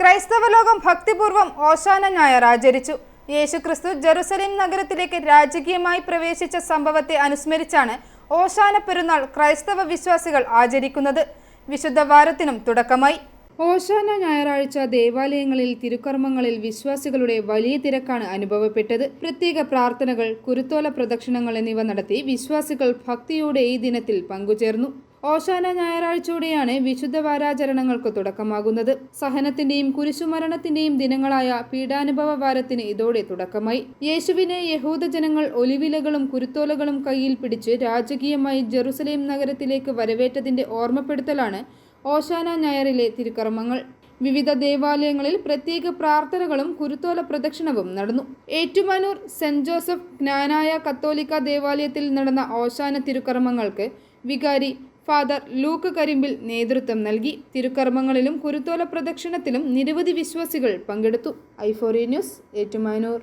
ക്രൈസ്തവ ലോകം ഭക്തിപൂർവം ഓശാന ഞായർ ആചരിച്ചു. യേശുക്രിസ്തു ജെറുസലേം നഗരത്തിലേക്ക് രാജകീയമായി പ്രവേശിച്ച സംഭവത്തെ അനുസ്മരിച്ചാണ് ഓശാന പെരുന്നാൾ ക്രൈസ്തവ വിശ്വാസികൾ ആചരിക്കുന്നത്. വിശുദ്ധ വാരത്തിനും തുടക്കമായി. ഓശാന ഞായറാഴ്ച ദേവാലയങ്ങളിൽ തിരുക്കർമ്മങ്ങളിൽ വിശ്വാസികളുടെ വലിയ തിരക്കാണ് അനുഭവപ്പെട്ടത്. പ്രത്യേക പ്രാർത്ഥനകൾ കുരുത്തോല പ്രദക്ഷിണങ്ങൾ എന്നിവ നടത്തി വിശ്വാസികൾ ഭക്തിയോടെ ഈ ദിനത്തിൽ പങ്കുചേർന്നു. ഓശാന ഞായറാഴ്ചയോടെയാണ് വിശുദ്ധ വാരാചരണങ്ങൾക്ക് തുടക്കമാകുന്നത്. സഹനത്തിന്റെയും കുരിശുമരണത്തിന്റെയും ദിനങ്ങളായ പീഡാനുഭവ വാരത്തിന് ഇതോടെ തുടക്കമായി. യേശുവിനെ യഹൂദ ജനങ്ങൾ ഒലിവിലകളും കുരുത്തോലകളും കയ്യിൽ പിടിച്ച് രാജകീയമായി ജെറുസലേം നഗരത്തിലേക്ക് വരവേറ്റതിന്റെ ഓർമ്മപ്പെടുത്തലാണ് ഓശാന ഞായറിലെ തിരുക്കർമ്മങ്ങൾ. വിവിധ ദേവാലയങ്ങളിൽ പ്രത്യേക പ്രാർത്ഥനകളും കുരുത്തോല പ്രദക്ഷിണവും നടന്നു. ഏറ്റുമാനൂർ സെന്റ് ജോസഫ് ജ്ഞാനായ കത്തോലിക്ക ദേവാലയത്തിൽ നടന്ന ഓശാന തിരുക്കർമ്മങ്ങൾക്ക് വികാരി ഫാദർ ലൂക്ക് കരിമ്പിൽ നേതൃത്വം നൽകി. തിരുക്കർമ്മങ്ങളിലും കുരുത്തോല പ്രദക്ഷിണത്തിലും നിരവധി വിശ്വാസികൾ പങ്കെടുത്തു. ഐഫോറി ന്യൂസ് ഏറ്റുമാനൂർ.